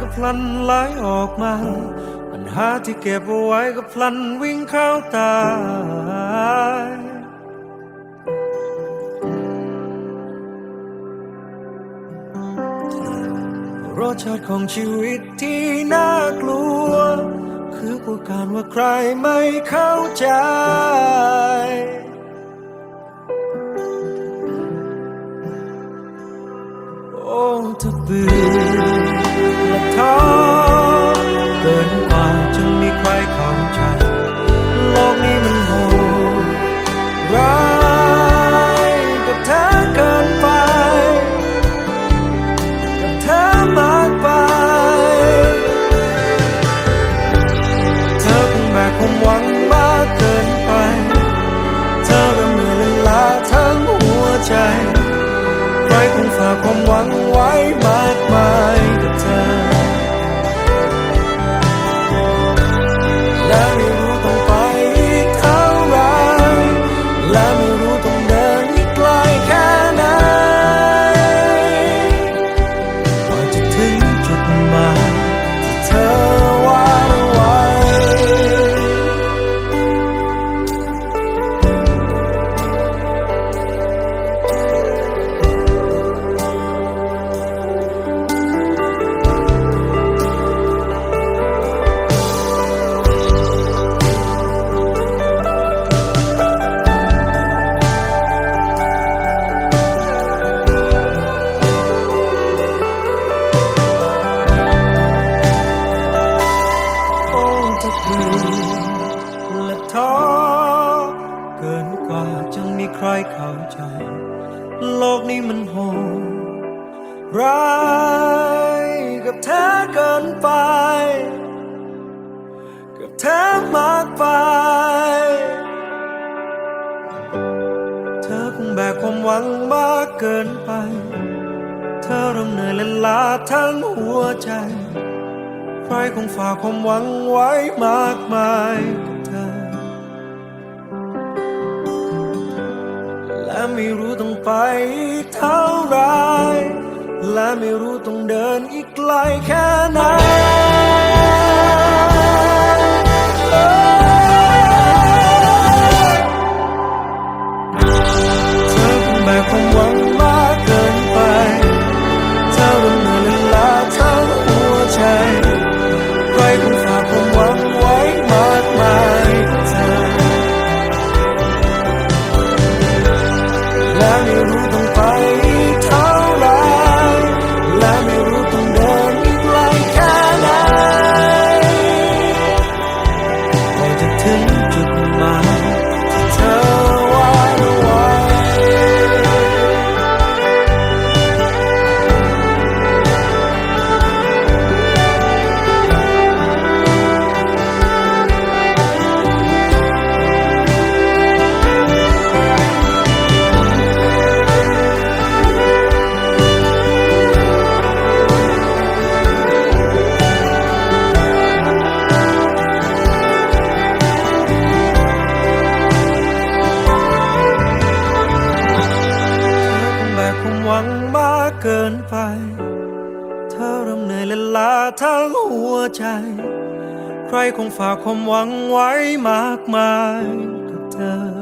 ก็พลันไหลออกมา ปัญหาที่เก็บเอาไว้ก็พลันวิ่งเข้าตายรสชาติของชีวิตที่น่ากลัว คือผู้การว่าใครไม่เข้าใจ ครคงฝากความหวังไว้มากมาย และท้อเกินกว่าจะมีใครเข้าใจ โลกนี้มันโหดร้ายกับเธอเกินไป กับเธอมากไป เธอคงแบกความหวังมากเกินไป เธอเริ่มเหนื่อยและล้าทั้งหัวใจ ใครคงฝากความหวังไว้มากมายกับเธอ และไม่รู้ต้องไปเท่าไร และไม่รู้ต้องเดินอีกไกลแค่ไหน กินไป เธอเริ่มเหนื่อยและล้าทั้งหัวใจ ใครคงฝากความหวังไว้มากมายกับเธอ